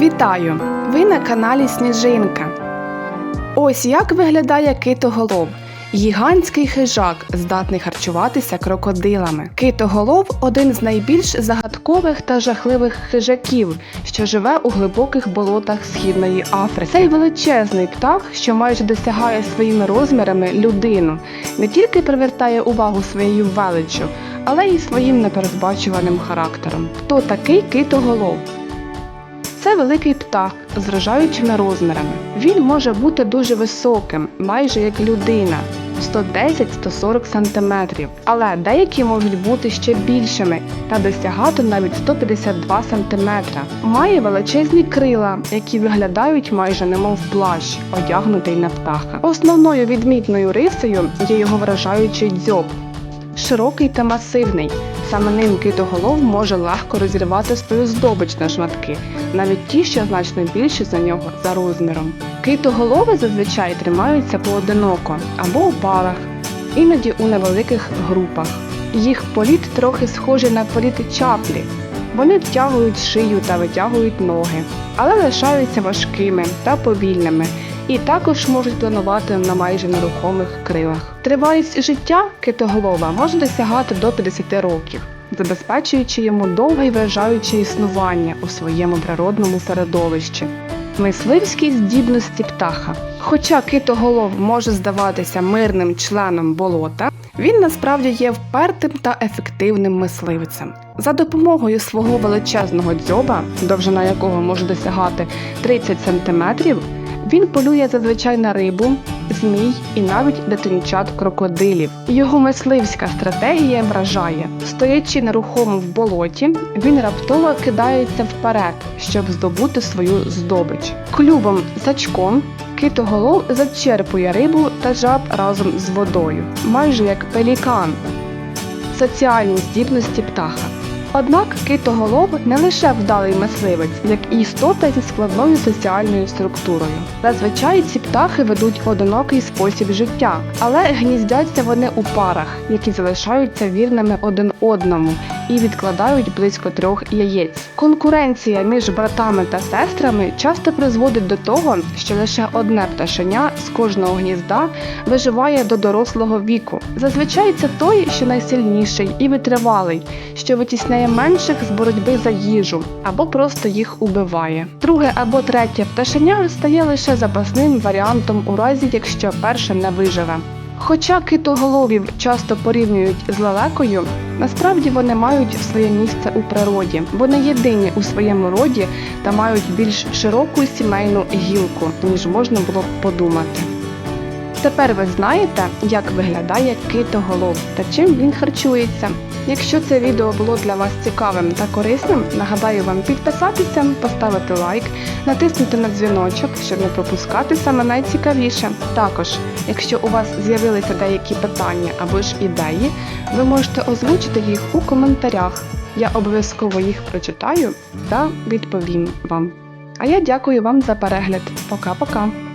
Вітаю! Ви на каналі Сніжинка. Ось як виглядає китоголов. Гігантський хижак, здатний харчуватися крокодилами. Китоголов один з найбільш загадкових та жахливих хижаків, що живе у глибоких болотах Східної Африки. Цей величезний птах, що майже досягає своїми розмірами людину, не тільки привертає увагу своєю величчю, але й своїм непередбачуваним характером. Хто такий китоголов? Це великий птах з вражаючими розмірами. Він може бути дуже високим, майже як людина. 110-140 см, але деякі можуть бути ще більшими та досягати навіть 152 см. Має величезні крила, які виглядають майже немов плащ, одягнутий на птаха. Основною відмітною рисою є його вражаючий дзьоб. Широкий та масивний. Саме ним китоголов може легко розірвати свою здобич на шматки, навіть ті, що значно більші за нього за розміром. Китоголови зазвичай тримаються поодиноко або у парах, іноді у невеликих групах. Їх політ трохи схожий на політ чаплі. Вони втягують шию та витягують ноги, але лишаються важкими та повільними і також можуть планувати на майже нерухомих крилах. Тривалість життя китоголова може досягати до 50 років, забезпечуючи йому довге й вражаюче існування у своєму природному середовищі. Мисливські здібності птаха. Хоча китоголов може здаватися мирним членом болота, він насправді є впертим та ефективним мисливцем. За допомогою свого величезного дзьоба, довжина якого може досягати 30 см, він полює зазвичай на рибу, змій і навіть дитинчат крокодилів. Його мисливська стратегія вражає. Стоячи нерухомо в болоті, він раптово кидається вперед, щоб здобути свою здобич. Клювом сачком китоголов зачерпує рибу та жаб разом з водою, майже як пелікан. Соціальні здібності птаха. Однак китоголов не лише вдалий мисливець, як і істота зі складною соціальною структурою. Зазвичай ці птахи ведуть одинокий спосіб життя, але гніздяться вони у парах, які залишаються вірними один одному і відкладають близько трьох яєць. Конкуренція між братами та сестрами часто призводить до того, що лише одне пташеня з кожного гнізда виживає до дорослого віку. Зазвичай це той, що найсильніший і витривалий, що витісняє менших з боротьби за їжу або просто їх убиває. Друге або третє пташеня стає лише запасним варіантом у разі, якщо перше не виживе. Хоча китоголовів часто порівнюють з лелекою, насправді вони мають своє місце у природі, Вони єдині у своєму роді та мають більш широку сімейну гілку, ніж можна було б подумати. Тепер ви знаєте, як виглядає китоголов та чим він харчується. Якщо це відео було для вас цікавим та корисним, нагадаю вам підписатися, поставити лайк, натиснути на дзвіночок, щоб не пропускати саме найцікавіше. Також, якщо у вас з'явилися деякі питання або ж ідеї, ви можете озвучити їх у коментарях. Я обов'язково їх прочитаю та відповім вам. А я дякую вам за перегляд. Пока-пока!